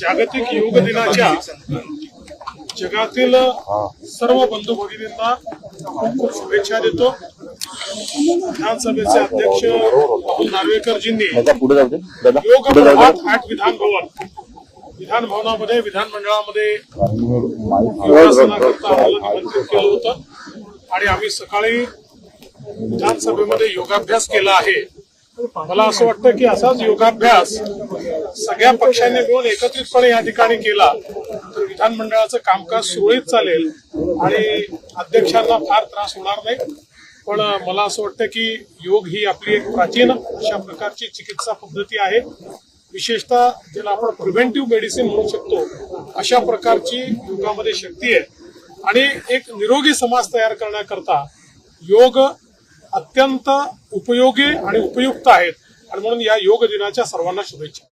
जागतिक योग दिनाच्या जगातील सर्व बंधू भगिनींना खूप खूप शुभेच्छा देतो. विधानसभेचे अध्यक्ष राहुल नार्वेकरजींनी योग प्रभात आठ विधान भवन विधान भवनामध्ये विधानमंडळामध्ये योगासनाकरता आम्हाला निमंत्रित केलं होतं. आणि आम्ही सकाळी विधानसभेमध्ये योगाभ्यास केला आहे. मला असं वाटतं की असाच योगाभ्यास सगळ्या पक्षांनी मिळून एकत्रितपणे या ठिकाणी केला तर विधानमंडळाचं कामकाज सुरळीत चालेल आणि अध्यक्षांना फार त्रास होणार नाही. पण मला असं वाटतं की योग ही आपली एक प्राचीन अशा प्रकारची चिकित्सा पद्धती आहे. विशेषतः ज्याला आपण प्रिव्हेंटिव्ह मेडिसिन म्हणू शकतो अशा प्रकारची योगामध्ये शक्ती आहे. आणि एक निरोगी समाज तयार करण्याकरता योग अत्यंत उपयोगी आणि उपयुक्त आहेत. आणि म्हणून या योग दिनाच्या सर्वांना शुभेच्छा.